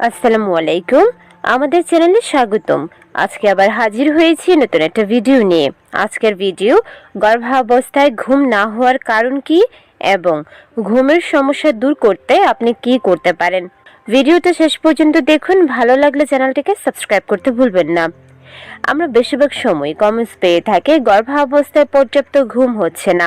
আসসালামু আলাইকুম। আমাদের চ্যানেলে স্বাগতম। আজকে আবার হাজির হয়েছি নতুন একটা ভিডিও নিয়ে। আজকের ভিডিও, গর্ভাবস্থায় ঘুম না হওয়ার কারণ কি এবং ঘুমের সমস্যা দূর করতে আপনি কি করতে পারেন? ভিডিওটা শেষ পর্যন্ত দেখুন। ভালো লাগলে চ্যানেলটিকে সাবস্ক্রাইব করতে ভুলবেন না। আমরা বেশিরভাগ সময় কমেন্টস পেয়ে থাকি, গর্ভাবস্থায় পর্যাপ্ত ঘুম হচ্ছে না।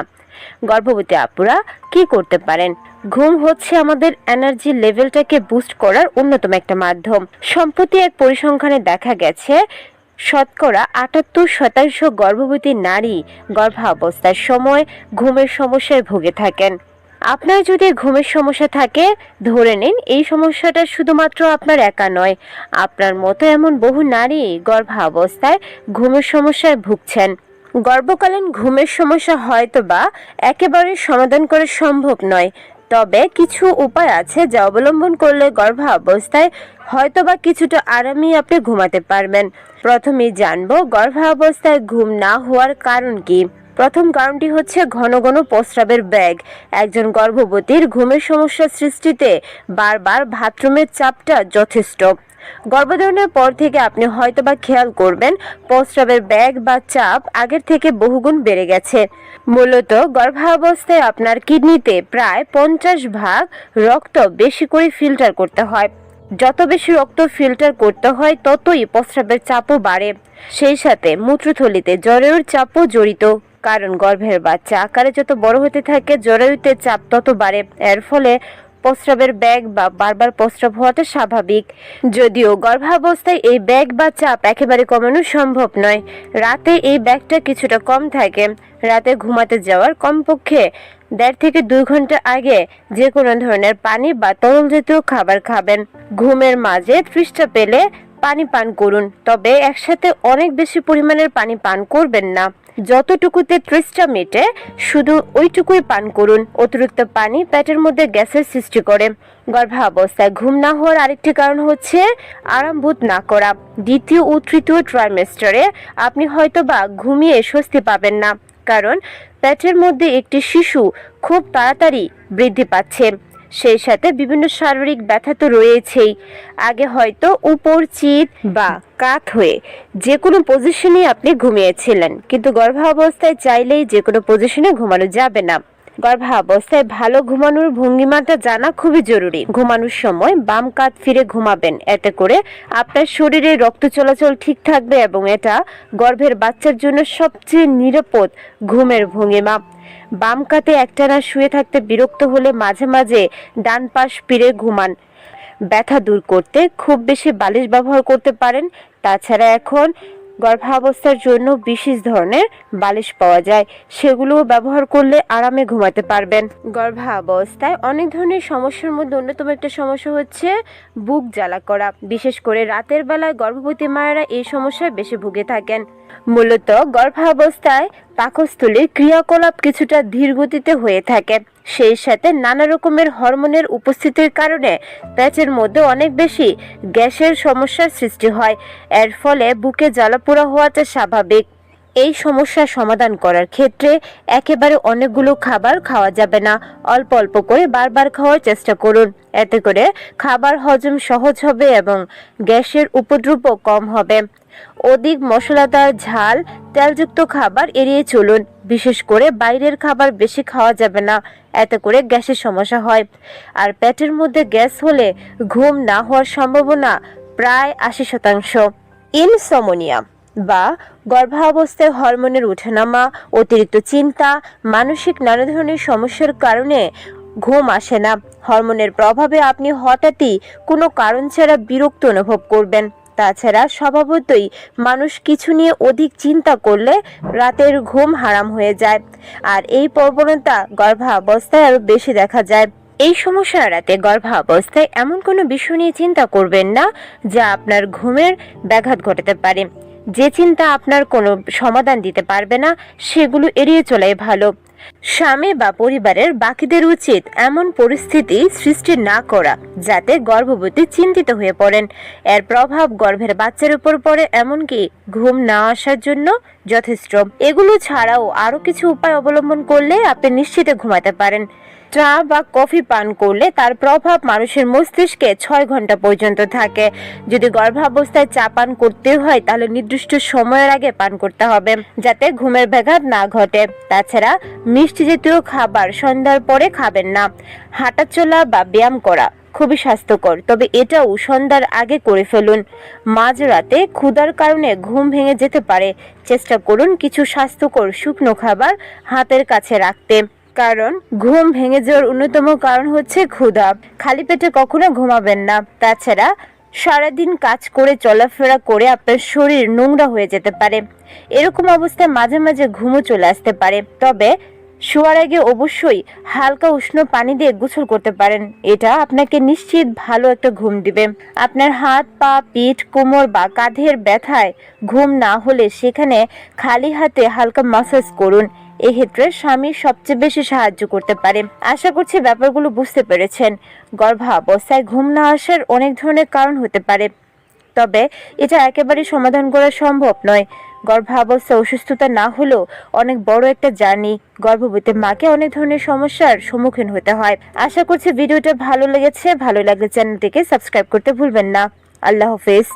গর্ভবতী আপুরা, কি করতে পারেন? ঘুম হচ্ছে আমাদের এনার্জি লেভেলটাকে বুস্ট করার অন্যতম একটা মাধ্যম। সম্প্রতি এক পরিসংখ্যানে দেখা গেছে, শতকরা আটাত্তর শতাংশ গর্ভবতী নারী গর্ভাবস্থার সময় ঘুমের সমস্যায় ভুগে থাকেন। আপনার যদি ঘুমের সমস্যা থাকে, ধরে নিন এই সমস্যাটা শুধুমাত্র আপনার একা নয়, আপনার মতো এমন বহু নারী গর্ভাবস্থায় ঘুমের সমস্যায় ভুগছেন। গর্ভকালীন ঘুমের সমস্যা হয়তো বা একেবারে সমাধান করা সম্ভব নয়। তবে কিছু উপায় আছে যা অবলম্বন করলে গর্ভাবস্থায় হয়তোবা কিছুটা আরামেই আপনি ঘুমাতে পারবেন। প্রথমেই জানব গর্ভাবস্থায় ঘুম না হওয়ার কারণ কি। প্রথম কারণটি হচ্ছে ঘন ঘন প্রস্রাবের ব্যাগ একজন গর্ভবতীর ঘুমের সমস্যা সৃষ্টিতে বারবার বাথরুমের চাপটা যথেষ্ট। গর্ভধারণের পর থেকে আপনি হয়তোবা খেয়াল করবেন, প্রস্রাবের ব্যাগ বা চাপ আগের থেকে বহুগুণ বেড়ে গেছে। মূলত গর্ভাবস্থায় আপনার কিডনিতে প্রায় পঞ্চাশ ভাগ রক্ত বেশি করে ফিল্টার করতে হয়। যত বেশি রক্ত ফিল্টার করতে হয়, ততই প্রস্রাবের চাপও বাড়ে। সেই সাথে মূত্রথলিতে জরায়ুর চাপও জড়িত, কারণ গর্ভের বাচ্চা আকারে যত বড় হতে থাকে, জরায়ুতে চাপ তত বাড়ে। এর ফলে প্রস্রাবের ব্যাগ বা বারবার প্রস্রাব হওয়াটা স্বাভাবিক। যদিও গর্ভাবস্থায় এই ব্যাগ বা চাপ একেবারে কমানো সম্ভব নয়। রাতে এই ব্যাগটা কিছুটা কম থাকে। রাতে ঘুমাতে যাওয়ার কমপক্ষে দেড় থেকে দুই ঘণ্টা আগে যে কোনো ধরনের পানি বা তরল জাতীয় খাবার খাবেন। ঘুমের মাঝে তৃষ্ণা পেলে পানি পান করুন, তবে একসাথে অনেক বেশি পরিমাণের পানি পান করবেন না। যতটুকুতে তৃষ্ণা মেটে, শুধু ওইটুকুই পান করুন। অতিরিক্ত পানি পেটের মধ্যে গ্যাসের সৃষ্টি করে। গর্ভাবস্থায় ঘুম না হওয়ার আরেকটি কারণ হচ্ছে আরামবোধ না করা। দ্বিতীয় ও তৃতীয় ট্রাইমেস্টারে আপনি হয়তোবা ঘুমিয়ে স্বস্তি পাবেন না, কারণ পেটের মধ্যে একটি শিশু খুব তাড়াতাড়ি বৃদ্ধি পাচ্ছে। সেই সাথে বিভিন্ন শারীরিক ব্যথা তো রয়েছেই। আগে হয়তো উপর, চিত বা কাত হয়ে যে কোনো পজিশনে আপনি ঘুমিয়েছিলেন। কিন্তু গর্ভাবস্থায় চাইলেই যে কোনো পজিশনে ঘুমানো যাবে না। গর্ভাবস্থায় ভালো ঘুমানোর ভঙ্গিমাটা জানা খুবই জরুরি। ঘুমানোর সময় বাম কাত ফিরে ঘুমাবেন। এতে করে আপনার শরীরে রক্ত চলাচল ঠিক থাকবে এবং এটা গর্ভের বাচ্চার জন্য সবচেয়ে নিরাপদ ঘুমের ভঙ্গিমা। বাম কাতে একটানা শুয়ে থাকতে বিরক্ত হলে মাঝে মাঝে ডান পাশ ফিরে ঘুমান। ব্যথা দূর করতে খুব বেশি বালিশ ব্যবহার করতে পারেন। তাছাড়া এখন গর্ভাবস্থার জন্য বিশেষ ধরনের বালিশ পাওয়া যায়। সেগুলো ব্যবহার করলে আরামে ঘুমাতে পারবেন। গর্ভাবস্থায় অনেক ধরনের সমস্যার মধ্যে অন্যতম একটা সমস্যা হচ্ছে বুক জ্বালা করা। বিশেষ করে রাতের বেলায় গর্ভবতী মায়েরা এই সমস্যায় বেশি ভুগে থাকেন। মূলত গর্ভাবস্থায় পাকস্থলীর ক্রিয়াকলাপ কিছুটা ধীর গতিতে হয়ে থাকে। সেই সাথে নানা রকমের হরমোনের উপস্থিতির কারণে পেটের মধ্যে অনেক বেশি গ্যাসের সমস্যার সৃষ্টি হয়। এর ফলে বুকে জ্বালাপোড়া হওয়াটা স্বাভাবিক। এই সমস্যার সমাধান করার ক্ষেত্রে একেবারে অনেকগুলো খাবার খাওয়া যাবে না। অল্প অল্প করে বারবার খাওয়ার চেষ্টা করুন। এতে করে খাবার হজম সহজ হবে এবং গ্যাসের উপদ্রবও কম হবে। অধিক মশলাদার ঝাল, তেলযুক্ত খাবার এড়িয়ে চলুন। বিশেষ করে বাইরের খাবার বেশি খাওয়া যাবে না। এতে করে গ্যাসের সমস্যা হয়। আর পেটের মধ্যে গ্যাস হলে ঘুম না হওয়ার সম্ভাবনা প্রায় আশি শতাংশ। ইনসমোনিয়া বা গর্ভাবস্থায় হরমোনের ওঠানামা অতিরিক্ত চিন্তা, মানসিক নানা ধরনের সমস্যার কারণে ঘুম আসে না। হরমোনের প্রভাবে আপনি হঠাৎই কোনো কারণ ছাড়া বিরক্ত অনুভব করবেন। তাছাড়া স্বভাবতই মানুষ কিছু নিয়ে অধিক চিন্তা করলে রাতের ঘুম হারাম হয়ে যায়। আর এই প্রবণতা গর্ভাবস্থায় আরও বেশি দেখা যায়। এই সমস্যা এড়াতে গর্ভাবস্থায় এমন কোনো বিষয় নিয়ে চিন্তা করবেন না, যা আপনার ঘুমের ব্যাঘাত ঘটাতে পারে। যে চিন্তা আপনার কোনো সমাধান দিতে পারবে না, সেগুলো এড়িয়ে চলাই ভালো। স্বামী বা পরিবারের বাকিদের উচিত এমন পরিস্থিতি সৃষ্টি না করা, যাতে গর্ভবতী চিন্তিত হয়ে পড়েন। এর প্রভাব গর্ভের বাচ্চার উপর পড়ে, এমনকি ঘুম না আসার জন্য যথেষ্ট। এগুলো ছাড়াও আরও কিছু উপায় অবলম্বন করলে আপনি নিশ্চিতে ঘুমাতে পারেন। চা বা কফি পান করলে তার প্রভাব মানুষের মস্তিষ্কে ছয় ঘণ্টা পর্যন্ত থাকে। যদি গর্ভাবস্থায় চা পান করতে হয়, তাহলে নির্দিষ্ট সময়ের আগে পান করতে হবে, যাতে ঘুমের ব্যাঘাত না ঘটে। তাছাড়া মিষ্টি জাতীয় খাবার সন্ধ্যার পরে খাবেন না। হাঁটাচলা বা ব্যায়াম করা খুবই স্বাস্থ্যকর, তবে এটাও সন্ধ্যার আগে করে ফেলুন। মাঝরাতে ক্ষুধার কারণে ঘুম ভেঙে যেতে পারে। চেষ্টা করুন কিছু স্বাস্থ্যকর শুকনো খাবার হাতের কাছে রাখতে। কারণ ঘুম ভেঙে যাওয়ার অন্যতম কারণ হচ্ছে ক্ষুধা। খালি পেটে কখনো ঘুমাবেন না। তাছাড়া সারাদিন কাজ করে, চলাফেরা করে আপনার শরীর নোংরা হয়ে যেতে পারে। এরকম অবস্থায় মাঝে মাঝে ঘুমও চলে আসতে পারে। তবে শোয়ার আগে অবশ্যই হালকা উষ্ণ পানি দিয়ে গোসল করতে পারেন। এটা আপনাকে নিশ্চিত ভালো একটা ঘুম দিবে। আপনার হাত, পা, পিঠ, কোমর বা কাঁধের ব্যথায় ঘুম না হলে সেখানে খালি হাতে হালকা মাসাজ করুন। এক্ষেত্রে স্বামী সবচেয়ে বেশি সাহায্য করতে পারে। আশা করছি ব্যাপারগুলো বুঝতে পেরেছেন। গর্ভাবস্থায় ঘুম না আসার অনেক ধরনের কারণ হতে পারে। তবে এটা একেবারে সমাধান করা সম্ভব নয়। গর্ভাবস্থা অসুস্থতা না হলেও অনেক বড় একটা জার্নি। গর্ভবতী মাকে অনেক ধরনের সমস্যার সম্মুখীন হতে হয়। আশা করছি ভিডিওটা ভালো লেগেছে। ভালো লাগলে চ্যানেলটিকে সাবস্ক্রাইব করতে ভুলবেন না। আল্লাহ হাফেজ।